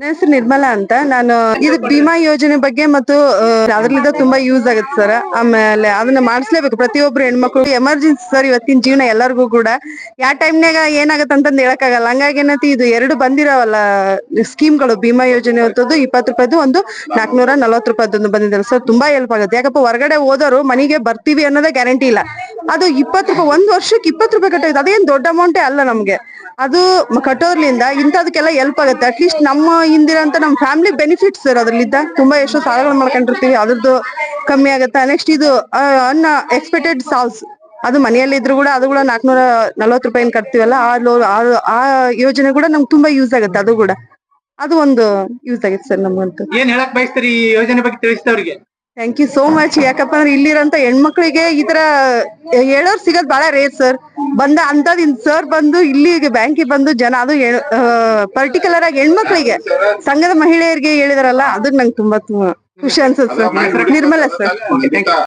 ನನ್ನ ಹೆಸರು ನಿರ್ಮಲಾ ಅಂತ. ನಾನು, ಇದು ಬಿಮಾ ಯೋಜನೆ ಬಗ್ಗೆ ಮತ್ತು ಅದರಿಂದ ತುಂಬಾ ಯೂಸ್ ಆಗುತ್ತೆ ಸರ್ ಆಮೇಲೆ ಅದನ್ನ ಮಾಡಿಸ್ಲೇಬೇಕು. ಪ್ರತಿಯೊಬ್ರು ಹೆಣ್ಮಕ್ಳು ಎಮರ್ಜೆನ್ಸಿ ಸರ್ ಇವತ್ತಿನ ಜೀವನ ಎಲ್ಲರಿಗೂ ಕೂಡ. ಯಾವ ಟೈಮ್ನಾಗ ಏನಾಗತ್ತೆ ಅಂತಂದ್ ಹೇಳಕ್ಕಾಗಲ್ಲ. ಹಂಗಾಗಿ ಏನತಿ, ಇದು ಎರಡು ಬಂದಿರವಲ್ಲ ಸ್ಕೀಮ್ಗಳು ಬಿಮಾ ಯೋಜನೆ ಅಂತದ್ದು ಇಪ್ಪತ್ತು ರೂಪಾಯ್ದು, ಒಂದು ನಾಲ್ಕನೂರ ನಲ್ವತ್ತು ರೂಪಾಯ್ದು ಬಂದಿದ್ದಾರೆ ಸರ್ ತುಂಬಾ ಹೆಲ್ಪ್ ಆಗುತ್ತೆ. ಯಾಕಪ್ಪ, ಹೊರಗಡೆ ಹೋದವರು ಮನೆಗೆ ಬರ್ತೀವಿ ಅನ್ನೋದೇ ಗ್ಯಾರಂಟಿ ಇಲ್ಲ. ಅದು ಇಪ್ಪತ್ತು ರೂಪಾಯಿ, ಒಂದ್ ವರ್ಷಕ್ಕೆ ಇಪ್ಪತ್ತು ರೂಪಾಯಿ ಕಟ್ಟೋದು ಅದೇನ್ ದೊಡ್ಡ ಅಮೌಂಟೇ ಅಲ್ಲ ನಮ್ಗೆ. ಅದು ಕಟ್ಟೋದ್ರಿಂದ ಇಂಥದಕ್ಕೆಲ್ಲ ಹೆಲ್ಪ್ ಆಗುತ್ತೆ. ಅಟ್ಲೀಸ್ಟ್ ನಮ್ಮ ಹಿಂದಿರಂತ ನಮ್ಮ ಫ್ಯಾಮಿಲಿ ಬೆನಿಫಿಟ್ಸ್ ಸರ್ ಅದ್ರಲ್ಲಿದ್ದ. ತುಂಬಾ ಎಷ್ಟೋ ಸಾಲಗಳು ಮಾಡ್ಕೊಂಡಿರ್ತೀವಿ. ಅದ್ರದ್ದು ಕಮ್ಮಿ ಆಗುತ್ತೆ. ನೆಕ್ಸ್ಟ್ ಇದು ಅನ್ನ ಎಕ್ಸ್ಪೆಕ್ಟೆಡ್ ಸಾಲ್ಸ್. ಅದು ಮನೆಯಲ್ಲಿ ಇದ್ರು ಕೂಡ ಅದು ಕೂಡ ನಾಲ್ಕನೂರ ನಲ್ವತ್ತು ರೂಪಾಯಿ ಕಟ್ತೀವಲ್ಲ? ಆ ಲೋ, ಆ- ಆ ಯೋಜನೆ ಕೂಡ ನಮ್ಗೆ ತುಂಬಾ ಯೂಸ್ ಆಗುತ್ತೆ. ಅದು ಕೂಡ. ಅದು ಒಂದು ಯೂಸ್ ಆಗುತ್ತೆ ಸರ್ ನಮ್ಗಂತೂ. ಏನ್ ಹೇಳಕ್ ಬಯಸ್ತೀರಿ ಈ ಯೋಜನೆ ಬಗ್ಗೆ ತಿಳಿಸಿದವ್ರಿಗೆ? ಥ್ಯಾಂಕ್ ಯು ಸೋ ಮಚ್ ಯಾಕಪ್ಪ ಅಂದ್ರೆ ಇಲ್ಲಿರಂತ ಹೆಣ್ಮಕ್ಳಿಗೆ ಈ ತರ ಹೇಳೋರ್ ಸಿಗೋದ್ ಬಹಳ ರೇರ್ ಸರ್ ಬಂದ ಅಂತದ್ ಸರ್ ಬಂದು ಇಲ್ಲಿಗೆ ಬ್ಯಾಂಕಿಗೆ ಬಂದು ಜನ, ಅದು ಪರ್ಟಿಕ್ಯುಲರ್ ಆಗಿ ಹೆಣ್ಮಕ್ಳಿಗೆ. ಸಂಘದ ಮಹಿಳೆಯರಿಗೆ ಹೇಳಿದಾರಲ್ಲ, ಅದಕ್ಕೆ ನಂಗೆ ತುಂಬಾ ಖುಷಿ ಅನ್ಸುತ್ತೆ ಸರ್ ನಿರ್ಮಲಾ ಸರ್.